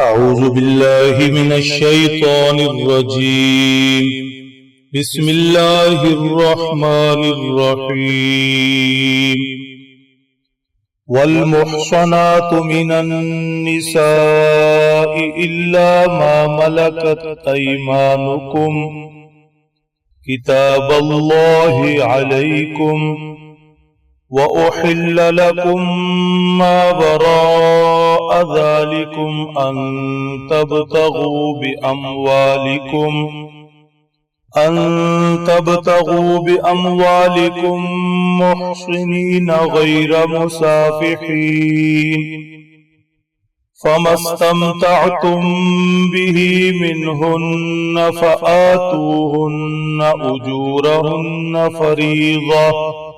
أعوذ بالله من الشيطان الرجيم. بسم الله الرحمن الرحيم. والمحصنات من النساء إلا ما ملكت أيمانكم. كتاب الله عليكم. وأحل لكم ما براء ذلكم أن تبتغوا بأموالكم أن تبتغوا بأموالكم محصنين غير مسافحين. فما استمتعتم به منهن فآتوهن أجورهن فريضة.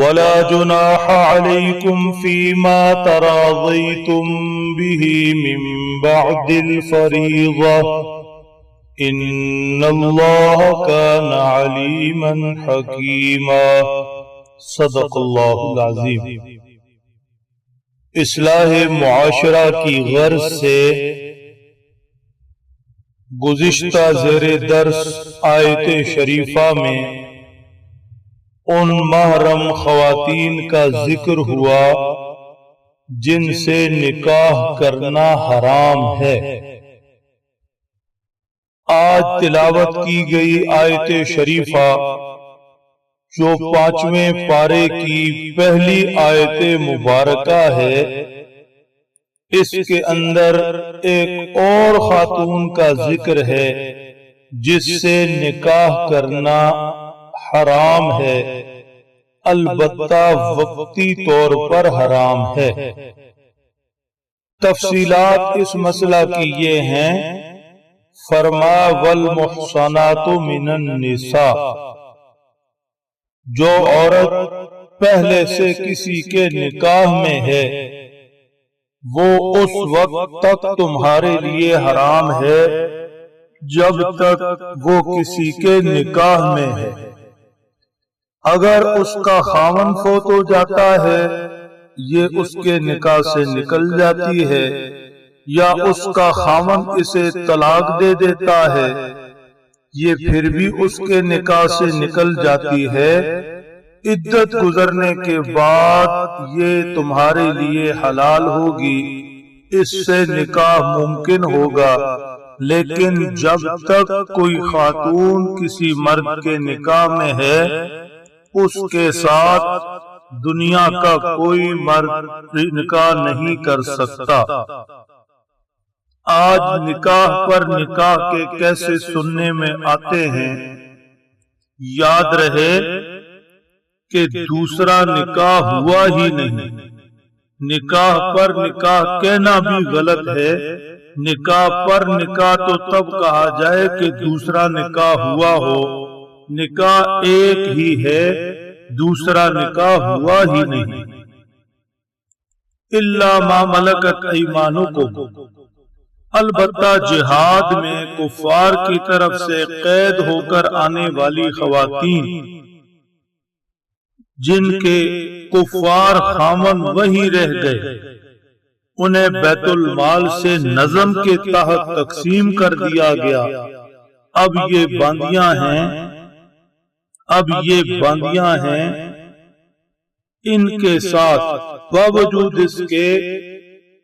ولا جناح عليكم فيما تراضيتم به من بعد الفريضة. إن الله كان عليما حكيما. صدق الله العظيم. اصلاح معاشرہ کی غرض سے گزشتہ زیر درس آیت شریفہ میں ان محرم خواتین کا ذکر ہوا جن سے نکاح کرنا حرام ہے۔ آج تلاوت کی گئی آیت شریفہ، جو پانچویں پارے کی پہلی آیت مبارکہ ہے، اس کے اندر ایک اور خاتون کا ذکر ہے، جس سے نکاح کرنا حرام ہے۔ البتہ وقتی طور پر حرام ہے۔ تفصیلات اس مسئلہ کی یہ ہیں، فرما والمحصنات من النساء، جو عورت پہلے سے کسی کے نکاح میں ہے، وہ اس وقت تک تمہارے لیے حرام ہے، جب تک وہ کسی کے نکاح میں ہے۔ اگر اس کا خامن فوت ہو جاتا ہے، یہ اس کے نکاح سے نکل جاتی ہے، یا اس کا خامن اسے طلاق دے دیتا ہے، یہ پھر بھی اس کے نکاح سے نکل جاتی ہے۔ عدت گزرنے کے بعد یہ تمہارے لیے حلال ہوگی، اس سے نکاح ممکن ہوگا، لیکن جب تک کوئی خاتون کسی مرد کے نکاح میں ہے اس کے ساتھ دنیا کا کوئی مرد نکاح نہیں کر سکتا۔ آج نکاح پر نکاح کے کیسے سننے میں آتے ہیں؟ یاد رہے کہ دوسرا نکاح ہوا ہی نہیں۔ نکاح پر نکاح کہنا بھی غلط ہے۔ نکاح پر نکاح تو تب کہا جائے کہ دوسرا نکاح ہوا ہو۔ نکاح ایک ہی ہے، دوسرا نکاح ہوا ہی نہیں۔ اللہ ما ملکت ایمانوں کو البتہ جہاد میں کفار کی طرف سے قید ہو کر آنے والی خواتین، جن کے کفار خامن وہی رہ گئے۔ انہیں بیت المال سے نظم کے تحت تقسیم کر دیا گیا۔ اب یہ باندیاں ہیں اب یہ باندیاں ہیں ان کے ساتھ باوجود اس کے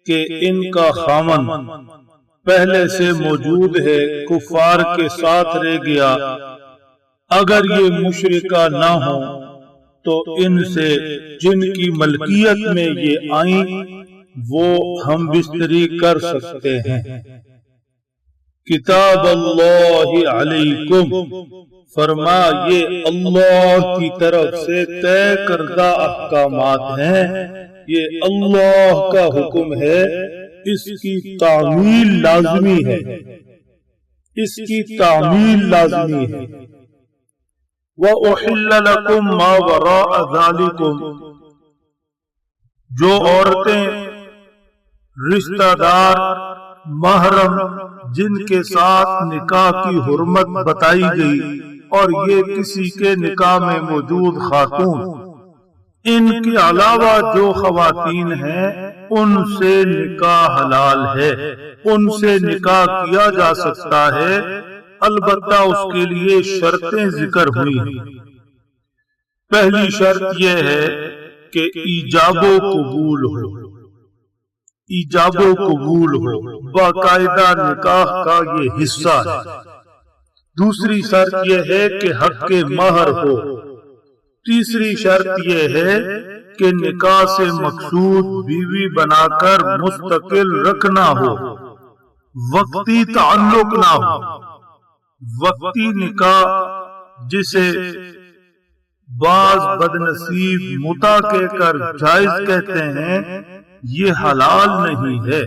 کہ ان کا خامن پہلے سے موجود ہے کفار کے ساتھ رہ گیا۔ اگر یہ مشرقہ نہ ہو تو ان سے جن کی ملکیت میں یہ آئیں وہ ہم بستری کر سکتے ہیں۔ کتاب اللہ علیکم۔ فرما یہ اللہ کی طرف سے طے کردہ احکامات ہیں۔ یہ اللہ کا حکم ہے، اس کی تعمیل لازمی ہے۔ اس کی تعمیل لازمی ہے۔ وَأُحِلَّ لَكُمْ مَا وَرَاءَ ذَلِكُمْ۔ جو عورتیں رشتہ دار محرم، جن کے ساتھ نکاح کی حرمت بتائی گئی اور یہ کسی کے نکاح میں موجود خاتون۔ ان کے علاوہ جو خواتین ہیں، ان سے نکاح حلال ہے، ان سے نکاح کیا جا سکتا ہے۔ البتہ اس کے لیے شرطیں ذکر ہوئی۔ ہیں پہلی شرط یہ ہے کہ ایجاب و قبول ہو۔ ایجاب و قبول ہو، باقاعدہ نکاح کا یہ حصہ ہے۔ دوسری شرط یہ ہے کہ حق کے مہر ہو۔ تیسری شرط یہ ہے کہ نکاح سے مقصود بیوی بنا کر مستقل رکھنا ہو۔ وقتی تعلق نہ ہو۔ وقتی نکاح جسے بعض بد نصیب متا کے کر جائز کہتے ہیں یہ حلال نہیں ہے۔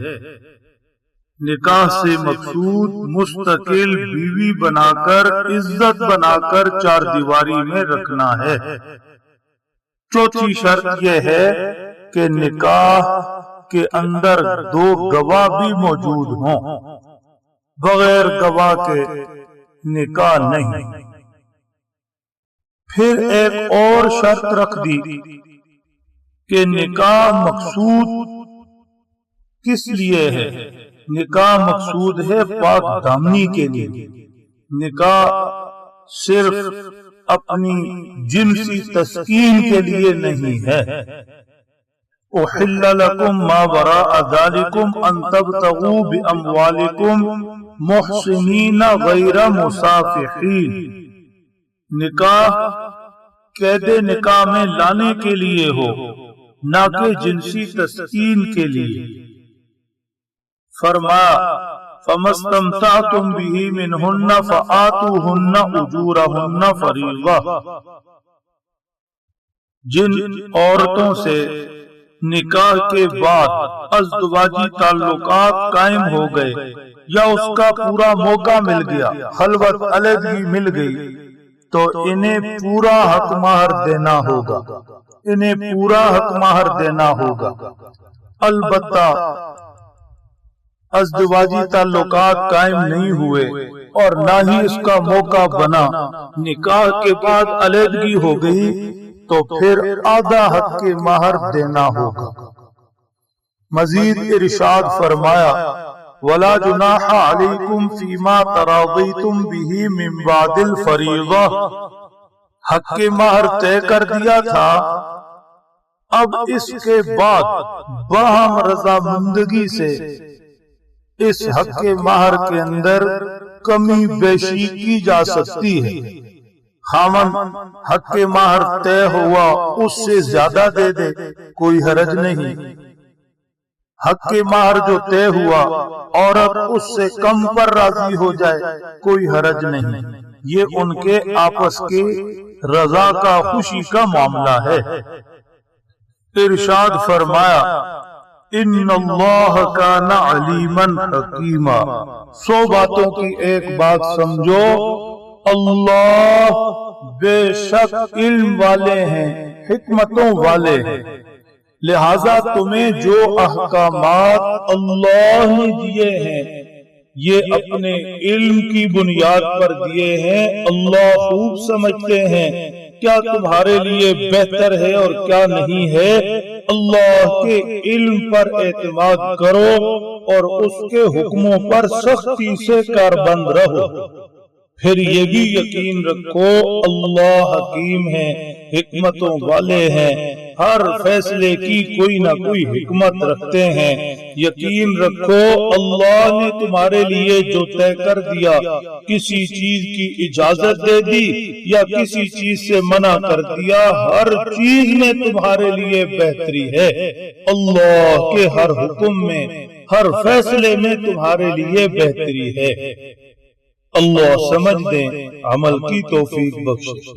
نکاح سے مقصود مستقل بیوی بنا کر عزت بنا کر چار دیواری میں رکھنا ہے۔ چوتھی شرط یہ ہے کہ نکاح کے اندر دو گواہ بھی موجود ہوں۔ بغیر گواہ کے نکاح نہیں۔ پھر ایک اور شرط رکھ دی۔ کہ نکاح مقصود کس لیے ہے؟ نکاح مقصود ہے پاک دامنی کے لیے۔ نکاح صرف اپنی جنسی تسکین کے لیے نہیں ہے۔ احل لکم ما وراء ذالکم ان تبتغوا باموالکم محسنین غیر مسافحین نکاح قید نکاح میں لانے کے لیے ہو۔ نہ کہ جنسی تسکین کے لیے۔ فرمایا فمستمتعتم به منهن فآتوهن اجورهن فریضہ جن عورتوں سے نکاح کے بعد ازدواجی تعلقات قائم ہو گئے یا اس کا پورا موقع مل گیا، خلوت علیحدگی مل گئی، تو انہیں پورا حق مہر دینا ہوگا۔ انہیں پورا حق مہر دینا ہوگا۔ البتہ ازدواجی تعلقات قائم نہیں ہوئے اور نہ ہی اس کا موقع بنا۔ نکاح کے بعد علیحدگی ہو گئی تو پھر آدھا حق کے مہر دینا ہوگا۔ مزید ارشاد فرمایا، ولا جناح علیکم فیما تراضیتم به من بعد الفریضہ حق کے مہر طے کر دیا تھا اب اس کے بعد باہم رضامندگی سے اس حق کے مہر کے اندر کمی بیشی کی جا سکتی ہے۔ خامن حق کے مہر طے ہوا اس سے زیادہ دے دے کوئی حرج نہیں۔ حق کے مہر جو طے ہوا عورت اس سے کم پر راضی ہو جائے کوئی حرج نہیں۔ یہ ان کے آپس کے رضا کا خوشی کا معاملہ ہے۔ ارشاد فرمایا، ان اللہ کان علیما حکیما. سو باتوں کی ایک بات سمجھو، اللہ بے شک علم والے ہیں، حکمتوں والے ہیں۔ لہذا تمہیں جو احکامات اللہ نے دیے ہیں، یہ اپنے علم کی بنیاد پر دیے ہیں، اللہ خوب سمجھتے ہیں۔ کیا تمہارے لیے بہتر ہے اور کیا نہیں ہے؟ اللہ کے علم پر اعتماد کرو اور اس کے حکموں پر سختی سے کاربند رہو۔ پھر یہ بھی یقین رکھو، اللہ حکیم ہے حکمتوں والے ہیں۔ ہر فیصلے کی کوئی نہ کوئی حکمت رکھتے ہیں۔ یقین رکھو، اللہ نے تمہارے لیے جو طے کر دیا، کسی چیز کی اجازت دے دی یا کسی چیز سے منع کر دیا، ہر چیز میں تمہارے لیے بہتری ہے۔ اللہ کے ہر حکم میں، ہر فیصلے میں تمہارے لیے بہتری ہے۔ اللہ سمجھ دیں، عمل کی توفیق بخش